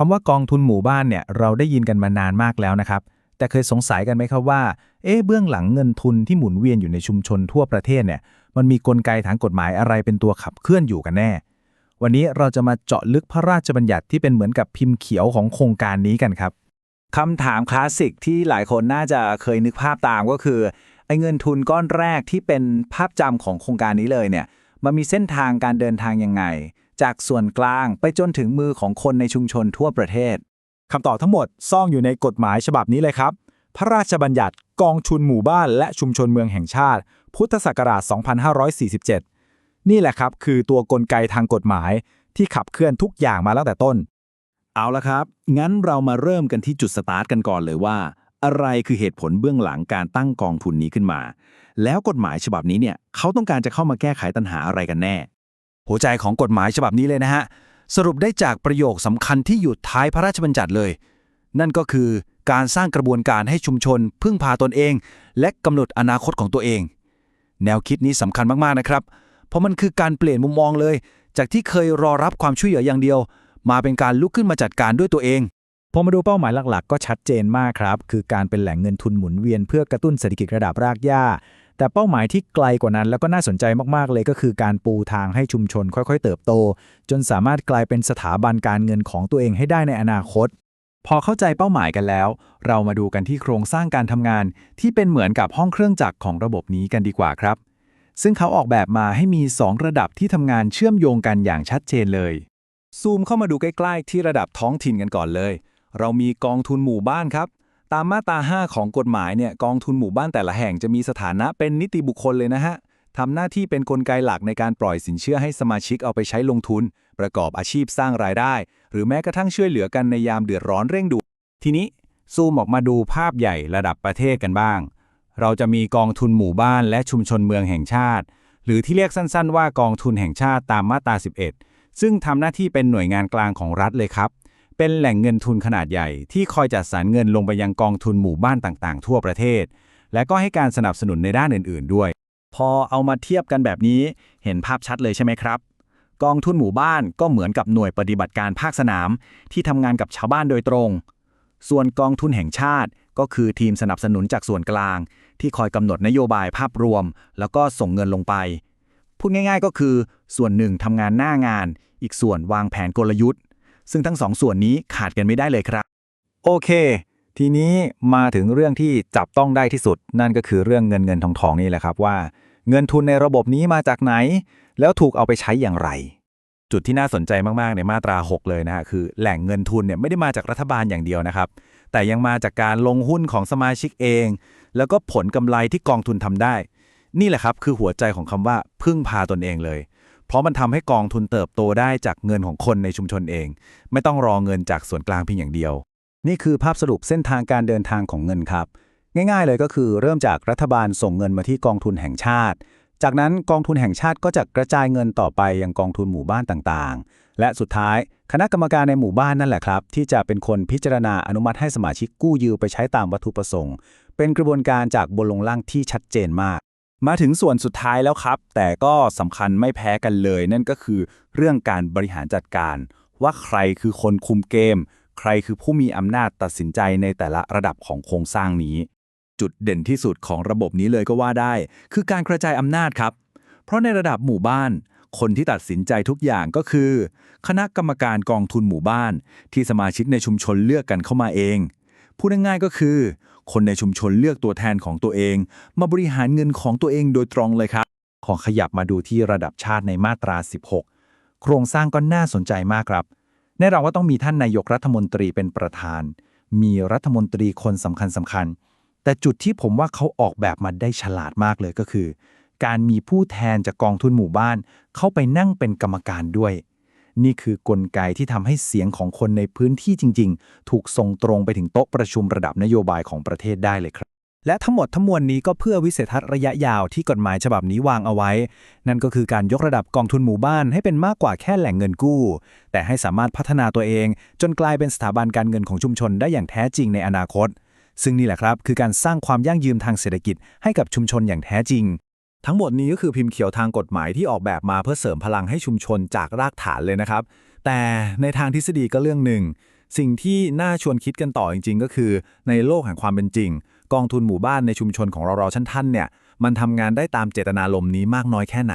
คำว่ากองทุนหมู่บ้านเนี่ยเราได้ยินกันมานานมากแล้วนะครับ แต่เคยสงสัยกันไหมครับว่า เอ๊ะเบื้องหลังเงินทุนที่หมุนเวียนอยู่ในชุมชนทั่วประเทศเนี่ย มันมีกลไกทางกฎหมายอะไรเป็นตัวขับเคลื่อนอยู่กันแน่ วันนี้เราจะมาเจาะลึกพระราชบัญญัติที่เป็นเหมือนกับพิมพ์เขียวของโครงการนี้กันครับคำถามคลาสสิกที่หลายคนน่าจะเคยนึกภาพตามก็คือไอ้เงินทุนก้อนแรกที่เป็นภาพจำของโครงการนี้เลยเนี่ย มันมีเส้นทางการเดินทางยังไง จากส่วนกลางไปจนถึงมือของคนในชุมชนทั่วประเทศคำตอบทั้งหมดซ่องอยู่ในกฎหมายฉบับนี้เลยครับ พระราชบัญญัติกองทุนหมู่บ้านและชุมชนเมืองแห่งชาติ พุทธศักราช 2547 นี่แหละครับ คือตัวกลไกทางกฎหมายที่ขับเคลื่อนทุกอย่างมาตั้งแต่ต้น เอาละครับ งั้นเรามาเริ่มกันที่จุดสตาร์ทกันก่อนเลยว่า อะไรคือเหตุผลเบื้องหลังการตั้งกองทุนนี้ขึ้นมา แล้วกฎหมายฉบับนี้เนี่ยเขาต้องการจะเข้ามาแก้ไขปัญหาอะไรกันแน่ หัวใจของกฎหมายฉบับนี้เลยนะฮะ สรุปได้จากประโยคสำคัญที่อยู่ท้ายพระราชบัญญัติเลย นั่นก็คือการสร้างกระบวนการให้ชุมชน พึ่งพาตนเอง และกำหนดอนาคตของตัวเอง แนวคิดนี้สำคัญมากๆนะครับ เพราะมันคือการเปลี่ยนมุมมองเลย จากที่เคยรอรับความช่วยเหลืออย่างเดียว มาเป็นการลุกขึ้นมาจัดการด้วยตัวเองพอมาดูเป้าหมายหลักๆ ก็ชัดเจนมากครับ คือการเป็นแหล่งเงินทุนหมุนเวียนเพื่อกระตุ้นเศรษฐกิจระดับรากหญ้า แต่เป้าหมายที่ไกลกว่านั้นแล้วก็น่าสนใจมากๆเลยก็คือการปูทางให้ชุมชนค่อยๆ เติบโต จนสามารถกลายเป็นสถาบันการเงินของตัวเองให้ได้ในอนาคต พอเข้าใจเป้าหมายกันแล้ว เรามาดูกันที่โครงสร้างการทำงาน ที่เป็นเหมือนกับห้องเครื่องจักรของระบบนี้กันดีกว่าครับ ซึ่งเขาออกแบบมาให้มี 2 ระดับที่ทำงานเชื่อมโยงกันอย่างชัดเจนเลย ซูมเข้ามาดูใกล้ๆ ที่ระดับท้องถิ่นกันก่อนเลย เรามีกองทุนหมู่บ้านครับ ตามมาตรา 5 ของกฎหมายเนี่ยกองทุนหมู่บ้านแต่ละแห่งจะมีสถานะเป็นนิติบุคคลเลยนะฮะทำหน้าที่เป็นนกลไกหลักในการปล่อยสินเชื่อให้สมาชิกเอาไปใช้ลงทุน ประกอบอาชีพสร้างรายได้ หรือแม้กระทั่งช่วยเหลือกันในยามเดือดร้อนเร่งด่วนทีนี้ซูมออกมาดูภาพใหญ่ระดับประเทศกันบ้าง เราจะมีกองทุนหมู่บ้านและชุมชนเมืองแห่งชาติ หรือที่เรียกสั้น ๆ ว่ากองทุนแห่งชาติตามมาตรา 11 ซึ่งทำหน้าที่เป็นหน่วยงานกลางของรัฐเลยครับ เป็นแหล่งเงินทุนขนาดใหญ่ ที่คอยจัดสรรเงินลงไปยังกองทุนหมู่บ้านต่างๆ ทั่วประเทศ และก็ให้การสนับสนุนในด้านอื่นๆด้วย พอเอามาเทียบกันแบบนี้เห็นภาพชัดเลยใช่ไหมครับ กองทุนหมู่บ้านก็เหมือนกับหน่วยปฏิบัติการภาคสนาม ที่ทำงานกับชาวบ้านโดยตรง ส่วนกองทุนแห่งชาติก็คือทีมสนับสนุนจากส่วนกลาง ที่คอยกำหนดนโยบายภาพรวม แล้วก็ส่งเงินลงไป พูดง่าย ๆ ก็คือ ส่วนหนึ่งทำงานหน้างาน อีกส่วนวางแผนกลยุทธ์ ซึ่งทั้งสองส่วนนี้ขาดกันไม่ได้เลยครับ โอเค ทีนี้มาถึงเรื่องที่จับต้องได้ที่สุด นั่นก็คือเรื่องเงินเงินทองทองนี่แหละครับว่า เงินทุนในระบบนี้มาจากไหน แล้วถูกเอาไปใช้อย่างไร จุดที่น่าสนใจมากๆในมาตรา 6 เลยนะฮะคือแหล่งเงินทุนเนี่ยไม่ได้มาจากรัฐบาลอย่างเดียวนะครับ แต่ยังมาจากการลงหุ้นของสมาชิกเอง แล้วก็ผลกำไรที่กองทุนทำได้ นี่แหละครับคือหัวใจของคำว่าพึ่งพาตนเองเลย เพราะมันทำให้กองทุนเติบโตได้จากเงินของคนในชุมชนเอง ไม่ต้องรอเงินจากส่วนกลางเพียงอย่างเดียว นี่คือภาพสรุปเส้นทางการเดินทางของเงินครับ ง่ายๆเลยก็คือเริ่มจากรัฐบาลส่งเงินมาที่กองทุนแห่งชาติ จากนั้นกองทุนแห่งชาติก็จะกระจายเงินต่อไปยังกองทุนหมู่บ้านต่างๆ และสุดท้ายคณะกรรมการในหมู่บ้านนั่นแหละครับ ที่จะเป็นคนพิจารณาอนุมัติให้สมาชิกกู้ยืมไปใช้ตามวัตถุประสงค์ เป็นกระบวนการจากบนลงล่างที่ชัดเจนมาก มาถึงส่วนสุดท้ายแล้วครับ แต่ก็สำคัญไม่แพ้กันเลย นั่นก็คือเรื่องการบริหารจัดการ ว่าใครคือคนคุมเกม ใครคือผู้มีอำนาจตัดสินใจในแต่ละระดับของโครงสร้างนี้ จุดเด่นที่สุดของระบบนี้เลยก็ว่าได้ คือการกระจายอำนาจครับ เพราะในระดับหมู่บ้าน คนที่ตัดสินใจทุกอย่างก็คือ คณะกรรมการกองทุนหมู่บ้าน ที่สมาชิกในชุมชนเลือกกันเข้ามาเองพูดง่ายๆก็คือ คนในชุมชนเลือกตัวแทนของตัวเอง มาบริหารเงินของตัวเองโดยตรงเลยครับ ขอขยับมาดูที่ระดับชาติในมาตรา 16 โครงสร้างก็น่าสนใจมากครับ แน่นอนว่าต้องมีท่านนายกรัฐมนตรีเป็นประธาน มีรัฐมนตรีคนสำคัญสำคัญ แต่จุดที่ผมว่าเขาออกแบบมาได้ฉลาดมากเลยก็คือ การมีผู้แทนจากกองทุนหมู่บ้าน เข้าไปนั่งเป็นกรรมการด้วย นี่คือกลไกที่ทำให้เสียงของคนในพื้นที่จริง ๆ ถูกส่งตรงไปถึงโต๊ะประชุมระดับนโยบายของประเทศได้เลยครับ และทั้งหมดทั้งมวลนี้ก็เพื่อวิสัยทัศน์ระยะยาวที่กฎหมายฉบับนี้วางเอาไว้ นั่นก็คือการยกระดับกองทุนหมู่บ้านให้เป็นมากกว่าแค่แหล่งเงินกู้ แต่ให้สามารถพัฒนาตัวเอง จนกลายเป็นสถาบันการเงินของชุมชนได้อย่างแท้จริงในอนาคต ซึ่งนี่แหละครับคือการสร้างความยั่งยืนทางเศรษฐกิจให้กับชุมชนอย่างแท้จริง ทั้งหมดนี้ก็คือพิมพ์เขียวทางกฎหมายที่ออกแบบมาเพื่อเสริมพลังให้ชุมชนจากรากฐานเลยนะครับ แต่ในทางทฤษฎีก็เรื่องหนึ่ง สิ่งที่น่าชวนคิดกันต่อจริง ๆ ก็คือ ในโลกแห่งความเป็นจริง กองทุนหมู่บ้านในชุมชนของเราๆชั้นท่านเนี่ย มันทำงานได้ตามเจตนารมณ์นี้มากน้อยแค่ไหน